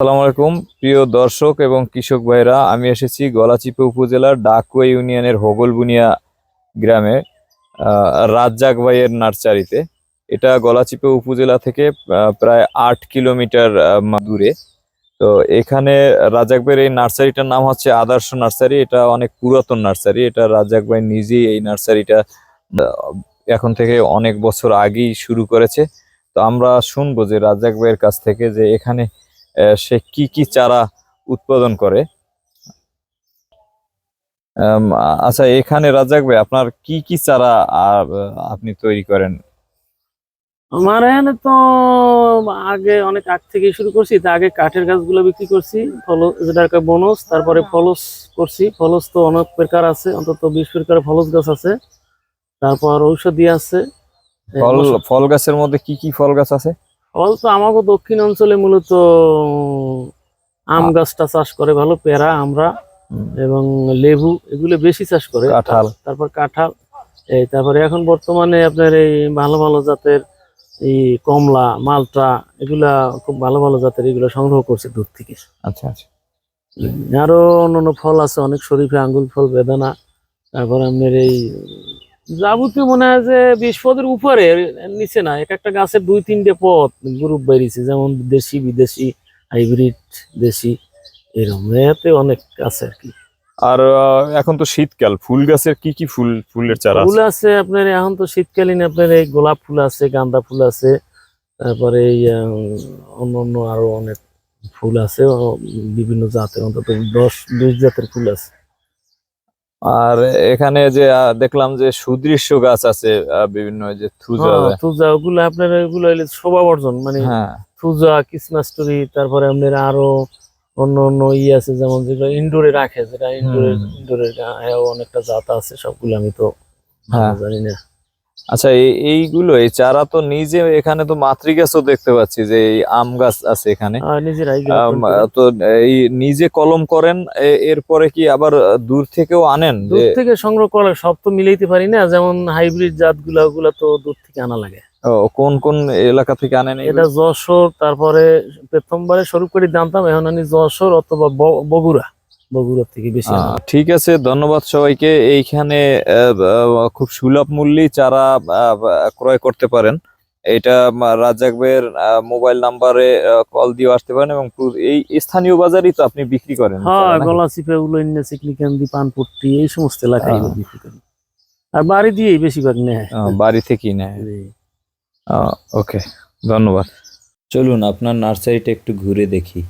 আসসালামু আলাইকুম, প্রিয় দর্শক এবং কৃষক ভাইরা। আমি এসেছি গলাচিপা উপজেলার ডাকুয়া ইউনিয়নের হোগলবুনিয়া গ্রামে রাজ্জাক ভাইয়ের নার্সারিতে। এটা গলাচিপা উপজেলা থেকে প্রায় আট কিলোমিটার দূরে। তো এখানে রাজ্জাক ভাইয়ের এই নার্সারিটার নাম হচ্ছে আদর্শ নার্সারি। এটা অনেক পুরাতন নার্সারি। এটা রাজ্জাক ভাই নিজেই এই নার্সারিটা এখন থেকে অনেক বছর আগেই শুরু করেছে। তো আমরা শুনব যে রাজ্জাক ভাইয়ের কাছ থেকে যে এখানে সে কি কি চারা উৎপাদন করে? আচ্ছা এখানে রাজ্জাক ভাই আপনার কি কি চারা আহ, আপনি তৈরি করেন? আমার এখানে তো আগে অনেক আগ থেকে শুরু করছি তা আগে কাঠের গাছগুলো বিক্রি করছি ফল যেটা একটা বোনস তারপরে ফলস করছি ফলস তো অনেক প্রকার আছে অন্তত বিশ প্রকার ফলস গাছ আছে তারপর ঔষধি আছে ফল ফল গাছের মধ্যে কি কি ফল গাছ আছে? ফল তো আমাকে দক্ষিণ অঞ্চলে মূলত আম গাছটা চাষ করে ভালো পেয়ারা আমরা এবং লেবু এগুলো বেশি চাষ করে। কাঁঠাল। তারপর কাঁঠাল এই তারপরে এখন বর্তমানে আপনার এই ভালো ভালো জাতের এই কমলা মালটা এগুলা খুব ভালো ভালো জাতের এগুলো সংগ্রহ করছে দূর থেকে। আচ্ছা আচ্ছা। আরও অন্যান্য ফল আছে অনেক শরীফে আঙ্গুল ফল বেদানা তারপর আপনার এই যাবতীয় মনে হয় যে বিশ পদের উপরে নিচে না এক একটা গাছের দুই তিনটে পদ গ্রুপ বেরিয়েছে যেমন দেশি বিদেশি হাইব্রিড দেশি এরকম এতে অনেক আছে আর কি। আর এখন তো শীতকাল ফুল গাছের কি কি ফুল ফুলের চারা ফুল আছে? আছে আপনার এখন তো শীতকালীন আপনার এই গোলাপ ফুল আছে গাঁদা ফুল আছে তারপরে এই অন্য অন্য আরও অনেক ফুল আছে বিভিন্ন জাতের অন্তত দশ বিশ জাতের ফুল আছে। আর এখানে যে দেখলাম যে সুদৃশ্য গাছ আছে বিভিন্ন যে থুজা হ্যাঁ, থুজা ওগুলো আপনার ওগুলো শোভা বর্জন মানে হ্যাঁ থুজা কৃষ্ণাষ্টরী তারপরে আপনার আরও অন্য অন্য ই আছে যেমন যেগুলো ইনডোরে রাখে যেটা ইনডোরে হুম। ইনডোরের অনেকটা জাত আছে সবগুলো আমি তো হ্যাঁ। জানি না আচ্ছা এই এইগুলো এই চারা তো নিজে এখানে তো মাতৃ গাছও দেখতে পাচ্ছি যে এই আম গাছ আছে এখানে। আম, তো এই নিজে কলম করেন এরপরে কি আবার দূর থেকেও আনেন দূর থেকে সংগ্রহ করে সব তো মিলাইতে পারি না যেমন হাইব্রিড জাতগুলা ওগুলা তো দূর থেকে আনা লাগে। কোন কোন এলাকা থেকে আনেন? এটা যশোর তারপরে প্রথমবারে শুরু করে জানতাম এখন আমি যশোর অথবা বগুড়া। বগুড়া থেকে বেশি ঠিক আছে ধন্যবাদ সবাইকে। এইখানে খুব সুলভ মূল্যে চারা ক্রয় করতে পারেন। এটা রাজ্জাক ভাইয়ের মোবাইল নাম্বারে কল দিয়ে আসতে পারেন এবং এই স্থানীয় বাজারই তো আপনি বিক্রি করেন হ্যাঁ চারা নাকি? গলা চিপে ওগুলো ইন্না চিকলিকান্দি পানপট্টি এই সমস্ত এলাকায় বিক্রি করি। আর বাড়ি দিয়েই বেশিরভাগ নেয়। বাড়ি থেকেই নেয়। ওকে ধন্যবাদ। চলুন আপনার নার্সারিটা একটু ঘুরে দেখি।